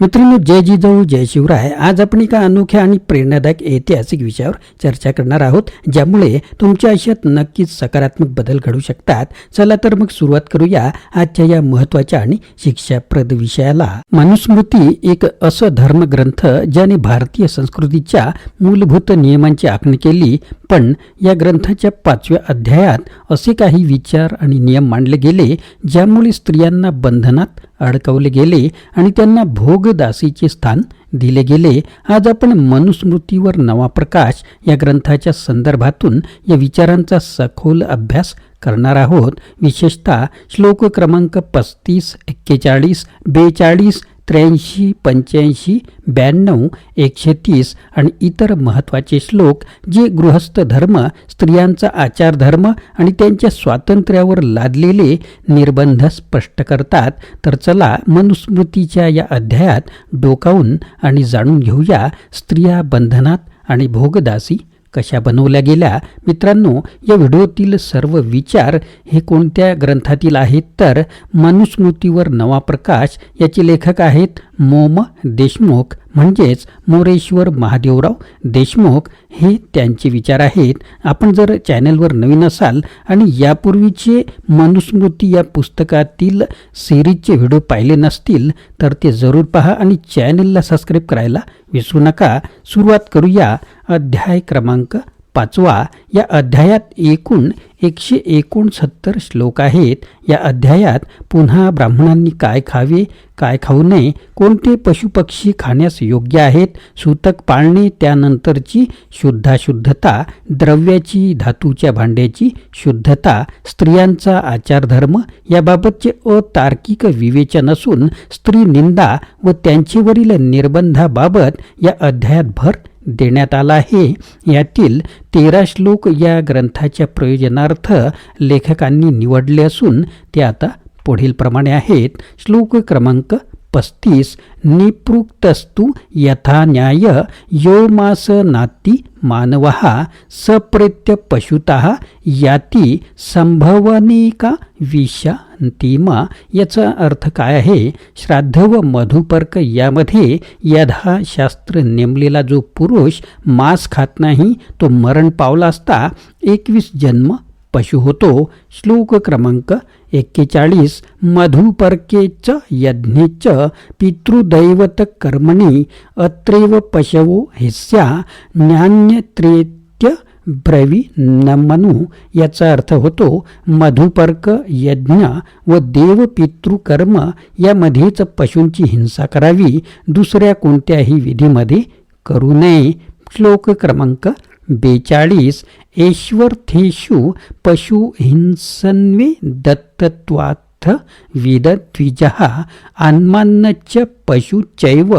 मित्रांनो जय जिजाऊ जय शिवराय. आज आपण एका अनोख्या आणि प्रेरणादायक ऐतिहासिक विषयावर चर्चा करणार आहोत ज्यामुळे तुमच्या आयुष्यात नक्कीच सकारात्मक बदल घडू शकतात. चला तर मग सुरुवात करूया आजच्या या महत्त्वाच्या आणि शिक्षाप्रद विषयाला. मनुस्मृती एक असं धर्मग्रंथ ज्याने भारतीय संस्कृतीच्या मूलभूत नियमांची आखणी केली पण या ग्रंथाच्या पाचव्या अध्यायात असे काही विचार आणि नियम मांडले गेले ज्यामुळे स्त्रियांना बंधनात अडकवले गेले आणि त्यांना भोगदासीचे स्थान दिले गेले. आज आपण मनुस्मृतीवर नवा प्रकाश या ग्रंथाच्या संदर्भातून या विचारांचा सखोल अभ्यास करणार आहोत. विशेषतः श्लोक क्रमांक पस्तीस एक्केचाळीस बेचाळीस त्र्याऐंशी पंच्याऐंशी ब्याण्णव एकशे तीस आणि इतर महत्त्वाचे श्लोक जे गृहस्थ धर्म स्त्रियांचा आचारधर्म आणि त्यांच्या स्वातंत्र्यावर लादलेले निर्बंध स्पष्ट करतात. तर चला मनुस्मृतीच्या या अध्यायात डोकावून आणि जाणून घेऊया स्त्रिया बंधनात आणि भोगदासी कशा बनवल्या गेल्या? मित्रांनो या व्हिडिओतील सर्व विचार हे कोणत्या ग्रंथातील आहेत? तर मनुस्मृतीवर नवा प्रकाश याचे लेखक आहेत मोम देशमुख म्हणजेच मोरेश्वर महादेवराव देशमुख. हे त्यांचे विचार आहेत. आपण जर चॅनलवर नवीन असाल आणि यापूर्वीचे मनुस्मृती या पुस्तकातील सिरीजचे व्हिडिओ पाहिले नसतील तर ते जरूर पहा आणि चॅनलला सबस्क्राईब करायला विसरू नका. सुरुवात करूया अध्याय क्रमांक पाचवा या अध्यायात एकूण एकशे एकोणसत्तर श्लोक आहेत. या अध्यायात पुन्हा ब्राह्मणांनी काय खावे काय खाऊ नये कोणते पशुपक्षी खाण्यास योग्य आहेत सूतक पाळणे त्यानंतरची शुद्धाशुद्धता द्रव्याची धातूच्या भांड्याची शुद्धता स्त्रियांचा आचारधर्म याबाबतचे अतार्किक विवेचन असून स्त्री निंदा व त्यांचेवरील निर्बंधाबाबत या अध्यायात भर देण्यात आला आहे. यातील तेरा श्लोक या ग्रंथाच्या प्रयोजनार्थ लेखकांनी निवडले असून ते आता पुढील प्रमाणे आहेत. श्लोक क्रमांक पस्तीस निपृक्तस्तु यथा न्याय यो मास नाती मानव सप्रेत्य पशुता याती संभवनिका विशांतिमा याचा अर्थ काय आहे? श्राद्ध व मधुपर्क यामध्ये यधा शास्त्र नेमलेला जो पुरुष मांस खात नाही तो मरण पावला असता एकवीस जन्म पशु होतो श्लोक क्रमांक एक्केचाळीस मधुपर्केच यज्ञेच पितृदैवत कर्मणी अत्रेव पशवो हिस्या ज्ञान्यत्रेत्य ब्रवी नमनु याचा अर्थ होतो मधुपर्क यज्ञ व देव पितृकर्म यामध्येच पशूंची हिंसा करावी दुसऱ्या कोणत्याही विधीमध्ये करू नये. श्लोक क्रमांक बेचाळीस ऐश्वर्थेषु पशु हिंसन्वे दत्तत्वात् विदद्विज अन्मान्नच पशुचैव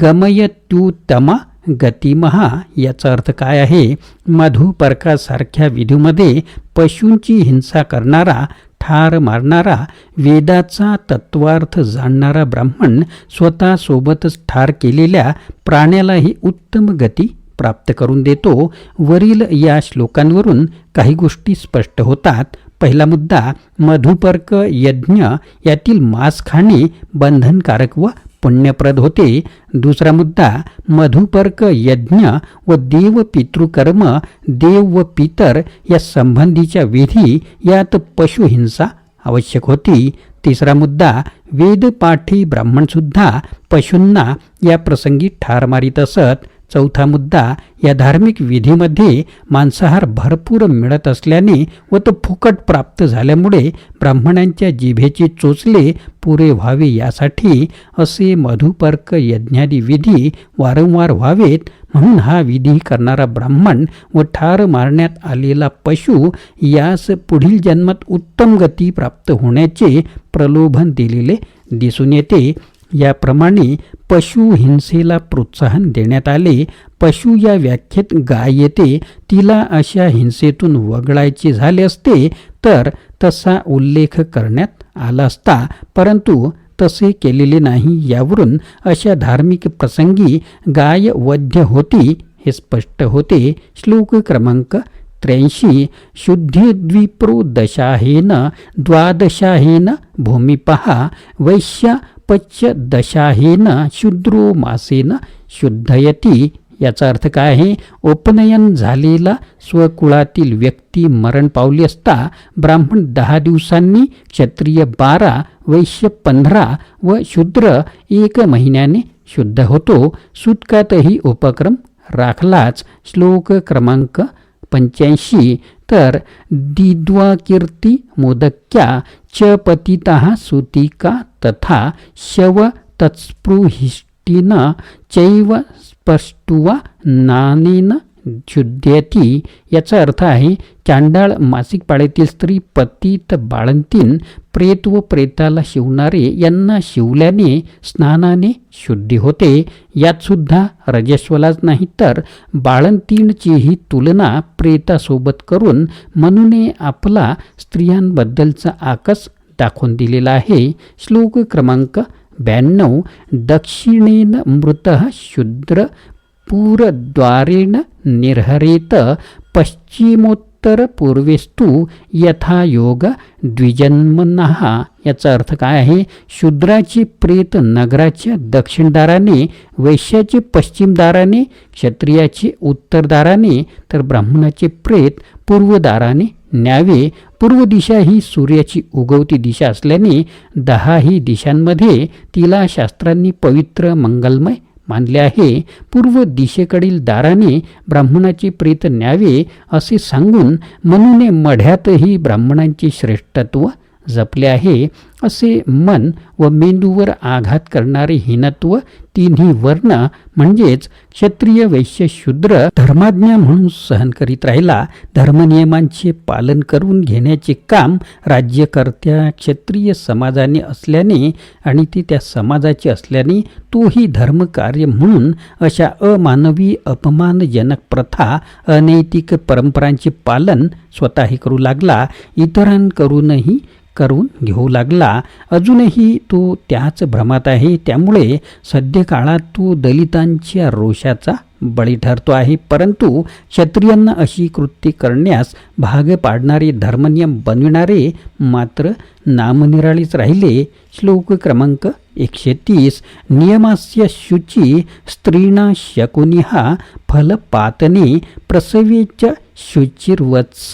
गमयत्युत्तमा गतिमहा याचा अर्थ काय आहे? मधुपर्कासारख्या विधीमध्ये पशूंची हिंसा करणारा ठार मारणारा वेदाचा तत्वार्थ जाणणारा ब्राह्मण स्वतः सोबतच ठार केलेल्या प्राण्यालाही उत्तम गती प्राप्त करून देतो. वरील या श्लोकांवरून काही गोष्टी स्पष्ट होतात. पहिला मुद्दा मधुपर्क यज्ञ यातील मांस खाणे बंधनकारक व पुण्यप्रद होते. दुसरा मुद्दा मधुपर्क यज्ञ व देव पितृकर्म देव व पितर या संबंधीच्या विधी यात पशुहिंसा आवश्यक होती. तिसरा मुद्दा वेदपाठी ब्राह्मणसुद्धा पशूंना या प्रसंगी ठार मारित असत. चौथा मुद्दा या धार्मिक विधीमध्ये मांसाहार भरपूर मिळत असल्याने व तो फुकट प्राप्त झाल्यामुळे ब्राह्मणांच्या जिभेचे चोचले पुरे व्हावे यासाठी असे मधुपर्क यज्ञादी विधी वारंवार व्हावेत. म्हणून हा विधी करणारा ब्राह्मण व ठार मारण्यात आलेला पशु यास पुढील जन्मात उत्तम गती प्राप्त होण्याचे प्रलोभन दिलेले दिसून येते. याप्रमाणे पशु हिंसेला प्रोत्साहन देण्यात आले. पशु या व्याख्येत गाय येते. तिला अशा हिंसेतून वगळायचे झाले असते तर तसा उल्लेख करण्यात आला असता. परंतु तसे केलेले नाही यावरून अशा धार्मिक प्रसंगी गाय वध्य होती हे स्पष्ट होते. श्लोक क्रमांक त्र्याऐंशी शुद्धिद्विप्रो दशाहेन द्वादशाहेन भूमिपहा वैश्या अपच्य दशाहेन शूद्रो मासेन शुद्धयती याचा अर्थ काय आहे? उपनयन झालेला स्वकुळातील व्यक्ती मरण पावली असता ब्राह्मण दहा दिवसांनी क्षत्रिय बारा वैश्य पंधरा व शूद्र एक महिन्याने शुद्ध होतो. सुतकातही उपक्रम राखलाच. श्लोक क्रमांक पंच्याऐंशी तर दिद्वाकीर्ती मोदक्या च पतिता सुतिका तथा शव तत्स्पृहिष्टीन चैव स्पष्टुवा नानेन शुद्धेती याचा अर्थ आहे चांडाळ मासिक पाळीतील स्त्री पतित बाळंतीन प्रेत व प्रेताला शिवणारे यांना शिवल्याने स्नानाने शुद्धी होते. यातसुद्धा रजस्वलाच नाही तर बाळंतीणचीही तुलना प्रेतासोबत करून मनुने आपला स्त्रियांबद्दलचा आकस दाखवून दिलेला आहे. श्लोक क्रमांक ब्याण्णव दक्षिणेन मृत शूद्र पूरद्वारेण निर्हरेत पश्चिमोत्तर पूर्वेस्तू यथा योग द्विजन्मनः. याचा अर्थ काय आहे? शूद्राचे प्रेत नगराच्या दक्षिणदाराने वैश्याचे पश्चिमदाराने क्षत्रियाचे उत्तरदाराने तर ब्राह्मणाचे प्रेत पूर्वदाराने न्यावे. पूर्व दिशा ही सूर्याची उगवती दिशा असल्याने दहाही दिशांमध्ये तिला शास्त्रांनी पवित्र मंगलमय मानले आहे. पूर्व दिशेकडील दाराने ब्राह्मणाचे प्रेत न्यावे असे सांगून मनुने मढ्यातही ब्राह्मणांचे श्रेष्ठत्व जपले आहे. असे मन व मेंदूवर आघात करणारे हीनत्व तिन्ही वर्ण म्हणजेच क्षत्रिय वैश्य शूद्र धर्माज्ञा म्हणून सहन करीत राहिला. धर्मनियमांचे पालन करून घेण्याचे काम राज्यकर्त्या क्षत्रिय समाजाने असल्याने आणि ती त्या समाजाचे असल्याने तोही धर्मकार्य म्हणून अशा अमानवी अपमानजनक प्रथा अनैतिक परंपरांचे पालन स्वतःही करू लागला. इतरांकडूनही करून घेऊ लागला. अजूनही तो त्याच भ्रमात आहे. त्यामुळे सध्या काळात तो दलितांच्या रोषाचा बळी ठरतो आहे. परंतु क्षत्रियांना अशी कृती करण्यास भाग पाडणारे धर्मनियम बनविणारे मात्र नामनिराळीच राहिले. श्लोक क्रमांक एकशे तीस नियमास्य शुची स्त्रीणा शकुनिहा फलपातने प्रसवेच शुचिर्वत्स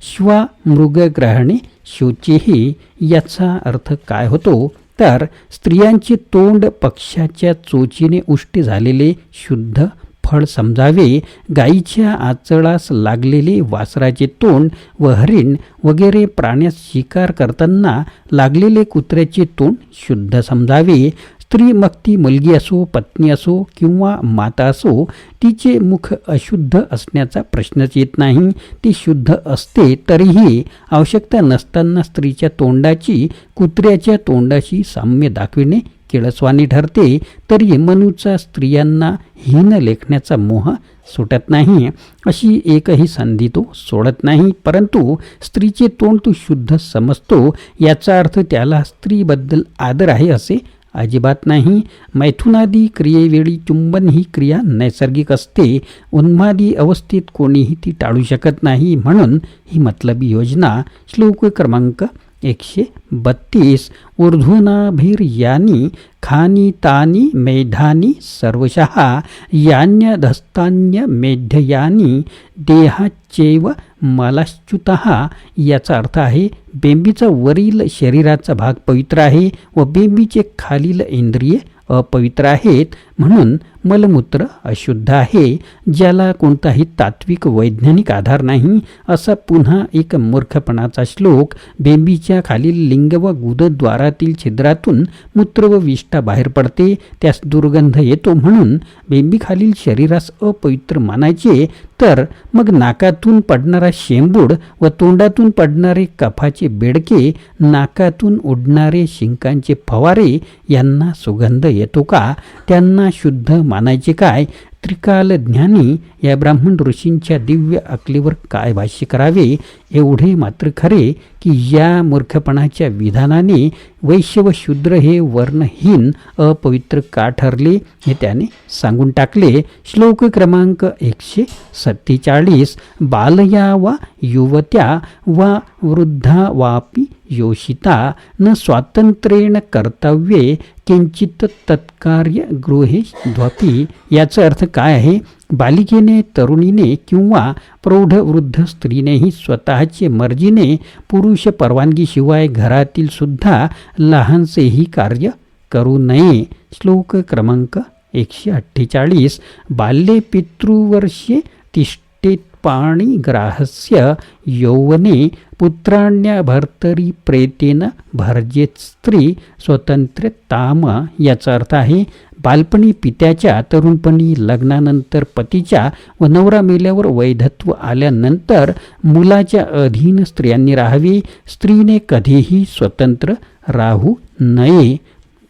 श्वा मृगग्रहणे शुचीही याचा अर्थ काय होतो? तर स्त्रियांचे तोंड पक्षाच्या चोचीने उष्टी झालेले शुद्ध फळ समजावे गाईच्या आचळास लागलेले वासराचे तोंड व हरिण वगैरे प्राण्यास शिकार करताना लागलेले कुत्र्याचे तोंड शुद्ध समजावे. स्त्री मग ती मुलगी असो पत्नी असो किंवा माता असो तिचे मुख अशुद्ध असण्याचा प्रश्नच येत नाही. ती शुद्ध असते तरीही आवश्यकता नसताना स्त्रीच्या तोंडाची कुत्र्याच्या तोंडाशी साम्य दाखविणे किळसवाणी ठरते तरी मनूचा स्त्रियांना हीन लेखण्याचा मोह सुटत नाही. अशी एकही संधी तो सोडत नाही. परंतु स्त्रीचे तोंड तो शुद्ध समजतो. याचा अर्थ त्याला स्त्रीबद्दल आदर आहे असे अजिबात नाही. मैथुनादी क्रियेवेळी चुंबन ही क्रिया नैसर्गिक असते. उन्मादी अवस्थेत कोणीही ती टाळू शकत नाही. म्हणून ही मतलबी योजना श्लोक क्रमांक एकशे बत्तीस. ऊर्ध्वनाभिर्यानी खानी तानी मेधानी सर्वशः यान्यधस्तान्य मेध्ययानी देहाचेव मलाच्युत. याचा अर्थ आहे बेंबीचा वरील शरीराचा भाग पवित्र आहे व बेंबीचे खालील इंद्रिये अपवित्र आहेत. म्हणून मलमूत्र अशुद्ध आहे ज्याला कोणताही तात्विक वैज्ञानिक आधार नाही असा पुन्हा एक मूर्खपणाचा श्लोक बेंबीच्या खालील लिंग व गुदद्वारातील छिद्रातून मूत्र व विष्ठा बाहेर पडते त्यास दुर्गंध येतो म्हणून बेंबीखालील शरीरास अपवित्र मानायचे तर मग नाकातून पडणारा शेंबूड व तोंडातून पडणारे कफाचे बेडके नाकातून उडणारे शिंकांचे फवारे यांना सुगंध येतो का? त्यांना शुद्ध मानायचे काय? त्रिकाल ज्ञानी या ब्राह्मण ऋषींच्या दिव्य अकलीवर काय भाष्य करावे? एवढे मात्र खरे की या मूर्खपणाच्या विधानाने वैश्य व शूद्र हे वर्णहीन अपवित्र का ठरले? हे त्याने सांगून टाकले. श्लोक क्रमांक एकशे सत्तेचाळीस. बालया वा युवत्या वा वृद्धा वापी योषिता न स्वातंत्र्येण कर्तव्ये किंचित तत्कार्य गृहे द्वपी याचा अर्थ काय आहे? बालिकेने तरुणीने किंवा प्रौढवृद्ध स्त्रीनेही स्वतःचे मर्जीने पुरुष परवानगीशिवाय घरातील सुद्धा लहानसेही कार्य करू नये. श्लोक क्रमांक एकशे अठ्ठेचाळीस. बाल्ये पितृवर्षे तिष्ठेत पाणिग्राहस्य यौवने पुत्राण्यभर्तरी प्रेतेन भर्जेत स्त्री स्वतंत्र ताम याचा अर्थ आहे बालपणी पित्याच्या तरुणपणी लग्नानंतर पतीच्या व नवरा मेल्यावर वैधत्व आल्यानंतर मुलाच्या अधीन स्त्रियांनी राहावी स्त्रीने कधीही स्वतंत्र राहू नये.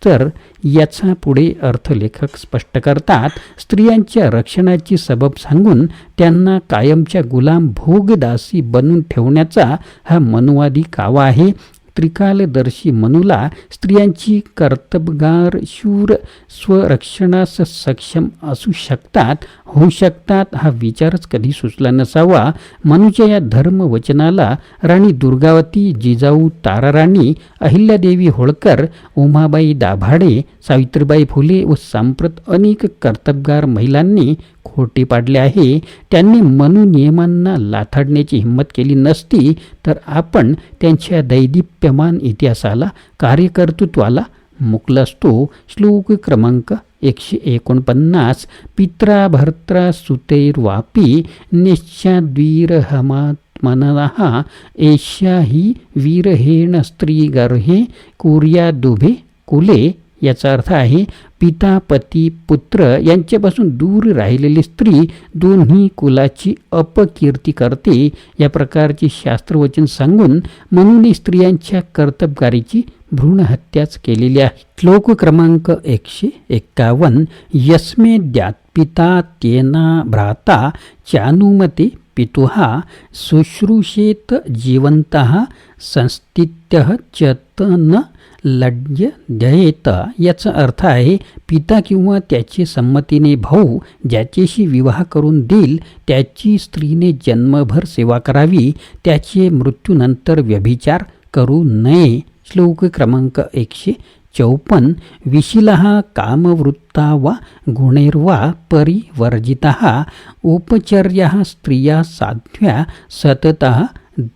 तर याचा पुढे अर्थलेखक स्पष्ट करतात स्त्रियांच्या रक्षणाची सबब सांगून त्यांना कायमच्या गुलाम भोगदासी बनून ठेवण्याचा हा मनुवादी कावा आहे. त्रिकालदर्शी मनुला स्त्रियांची कर्तबगार शूर स्वरक्षणास सक्षम असू शकतात होऊ शकतात हा विचारच कधी सुचला नसावा. मनुच्या या धर्मवचनाला राणी दुर्गावती जिजाऊ ताराराणी अहिल्यादेवी होळकर उमाबाई दाभाडे सावित्रीबाई फुले व सांप्रत अनेक कर्तबगार महिलांनी खोटी पाडले आहे. त्यांनी मनु नियमांना लाथाडण्याची हिंमत केली नसती तर आपण त्यांच्या दैदिप्यमान इतिहासाला कार्यकर्तृत्वाला मुकला असतो. श्लोक क्रमांक एकशे एकोणपन्नास पित्रा भर्त्रा सुतैर्वापी निश्चाद्वीरहमात्मनः एष्या ही वीरहेण स्त्री गर्हे कुर्या दुभे कुले याचा अर्थ आहे पिता पती पुत्र यांच्यापासून दूर राहिलेली स्त्री दोन्ही कुलाची अपकीर्ती करते. या प्रकारचे शास्त्रवचन सांगून म्हणून स्त्रियांच्या कर्तबगारीची भ्रूण हत्याच केलेली आहे. श्लोक क्रमांक एकशे एक्कावन्न यस्मे द्यात पिता तेना भ्राता चानुमते पितुहा शुश्रूषेत जिवंत संस्थित्य चतन लढ्य द्येत याचा अर्थ आहे पिता किंवा त्याचे संमतीने भाऊ ज्याच्याशी विवाह करून देईल त्याची स्त्रीने जन्मभर सेवा करावी त्याचे मृत्यूनंतर व्यभिचार करू नये. श्लोक क्रमांक एकशे चौपन्न विशिलः कामवृत्ता वा गुणैर्वा परिवर्जिता उपचर्या स्त्रिया साध्व्या सतत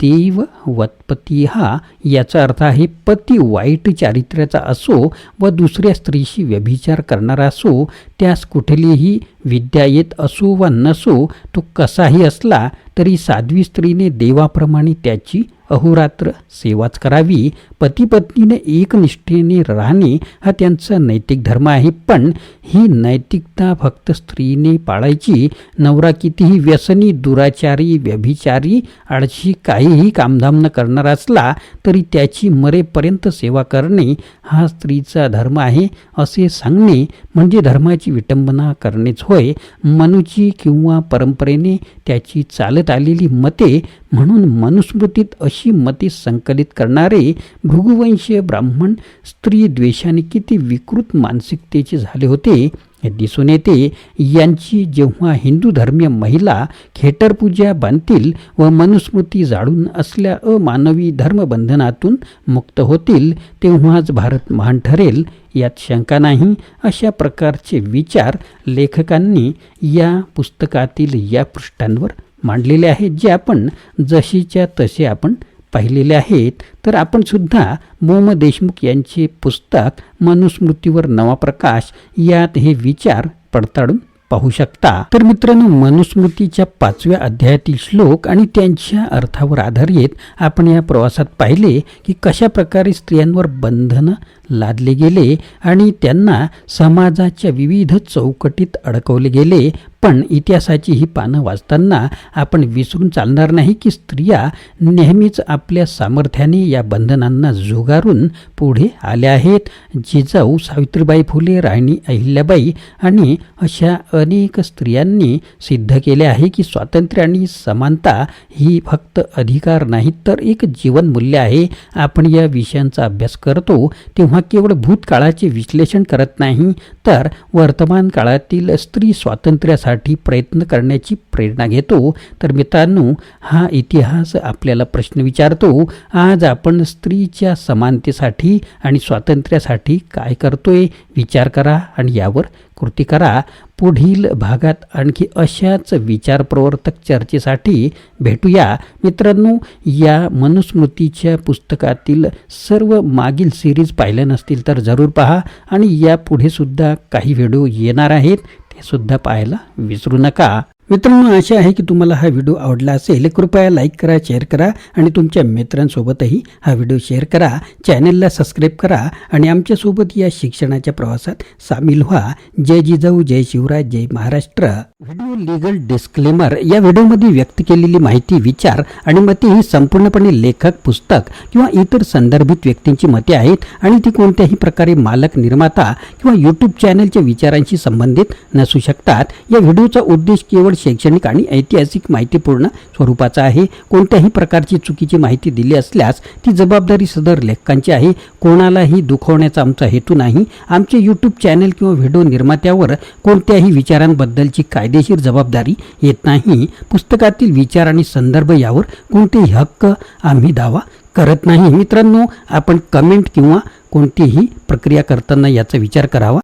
देववत्पती हा याचा अर्थ आहे पती वाईट चारित्र्याचा असो व दुसऱ्या स्त्रीशी व्यभिचार करणारा असो त्यास कुठलीही विद्या येत असो वा नसो तो कसाही असला तरी साध्वी स्त्रीने देवाप्रमाणे त्याची अहोरात्र सेवाच करावी. पतीपत्नीने एकनिष्ठेने राहणे हा त्यांचा नैतिक धर्म आहे पण ही नैतिकता फक्त स्त्रीने पाळायची. नवरा कितीही व्यसनी दुराचारी व्यभिचारी आळशी काहीही कामधाम न करणार असला तरी त्याची मरेपर्यंत सेवा करणे हा स्त्रीचा धर्म आहे असे सांगणे म्हणजे धर्माची विटंबना करणेच होय. मनुची किंवा परंपरेने त्याची चालत आलेली मते म्हणून मनुस्मृतीत अशी मते संकलित करणारे भृगुवंशीय ब्राह्मण स्त्री द्वेषाने किती विकृत मानसिकतेचे झाले होते हे दिसून येते. यांची जेव्हा हिंदू धर्मीय महिला खेटरपूजा बांधतील व मनुस्मृती जाळून असल्या अमानवी धर्मबंधनातून मुक्त होतील तेव्हाच भारत महान ठरेल यात शंका नाही. अशा प्रकारचे विचार लेखकांनी या पुस्तकातील या पृष्ठांवर मांडलेले आहेत जे आपण जशीच्या तसे आपण पाहिलेले आहेत. तर आपण सुद्धा मोम देशमुख यांचे पुस्तक मनुस्मृतीवर नवा प्रकाश यात हे विचार पडताळून पाहू शकता. तर मित्रांनो मनुस्मृतीच्या पाचव्या अध्यायातील श्लोक आणि त्यांच्या अर्थावर आधारित आपण या प्रवासात पाहिले की कशा प्रकारे स्त्रियांवर बंधनं लादले गेले आणि त्यांना समाजाच्या विविध चौकटीत अडकवले गेले. पण इतिहासाची ही पानं वाचताना आपण विसरून चालणार नाही की स्त्रिया नेहमीच आपल्या सामर्थ्याने या बंधनांना जुगारून पुढे आल्या आहेत. जिजाऊ सावित्रीबाई फुले राणी अहिल्याबाई आणि अशा अनेक स्त्रियांनी सिद्ध केले आहे की स्वातंत्र्य आणि समानता ही फक्त अधिकार नाही तर एक जीवनमूल्य आहे. आपण या विषयांचा अभ्यास करतो तेव्हा तेव्हा केवळ भूतकाळाचे विश्लेषण करत नाही तर वर्तमान काळातील स्त्री स्वातंत्र्यासाठी प्रयत्न करण्याची प्रेरणा घेतो. तर मित्रांनो हा इतिहास आपल्याला प्रश्न विचारतो आज आपण स्त्रीच्या समानतेसाठी आणि स्वातंत्र्यासाठी काय करतोय? विचार करा आणि यावर कृती करा. पुढील भागात आणखी अशाच विचारप्रवर्तक चर्चेसाठी भेटूया. मित्रांनो या मनुस्मृतीच्या पुस्तकातील सर्व मागील सिरीज पाहिल्या नसतील तर जरूर पहा आणि यापुढेसुद्धा काही व्हिडिओ येणार आहेत ते सुद्धा पाहायला विसरू नका. मित्रांनो आशा आहे की तुम्हाला हा व्हिडिओ आवडला असेल. कृपया लाईक करा शेअर करा आणि तुमच्या मित्रांसोबतही हा व्हिडिओ शेअर करा. चॅनलला सबस्क्राईब करा आणि आमच्यासोबत या शिक्षणाच्या प्रवासात सामील व्हा. जय जिजाऊ जय शिवराज जय महाराष्ट्र. व्हिडिओ लिगल डिस्क्लेमर या व्हिडिओमध्ये व्यक्त केलेली माहिती विचार आणि मते ही संपूर्णपणे लेखक पुस्तक किंवा इतर संदर्भित व्यक्तींची मते आहेत आणि ती कोणत्याही प्रकारे मालक निर्माता किंवा यूट्यूब चॅनलच्या विचारांशी संबंधित नसू शकतात. या व्हिडिओचा उद्देश केवळ शैक्षणिक आणि ऐतिहासिक माहितीपूर्ण स्वरूपाचा आहे. कोणत्याही प्रकारची चुकीची माहिती दिली असल्यास ती जबाबदारी सदर लेखकांची आहे. कोणालाही दुखवण्याचा आमचा हेतू नाही. आमचे यूट्यूब चॅनल किंवा व्हिडिओ निर्मात्यावर कोणत्याही विचारांबद्दलची कायदेशीर जबाबदारी येत नाही. पुस्तकातील विचार आणि संदर्भ यावर कोणतेही हक्क आम्ही दावा करत नाही. मित्रांनो आपण कमेंट किंवा कोणतीही प्रक्रिया करताना याचा विचार करावा.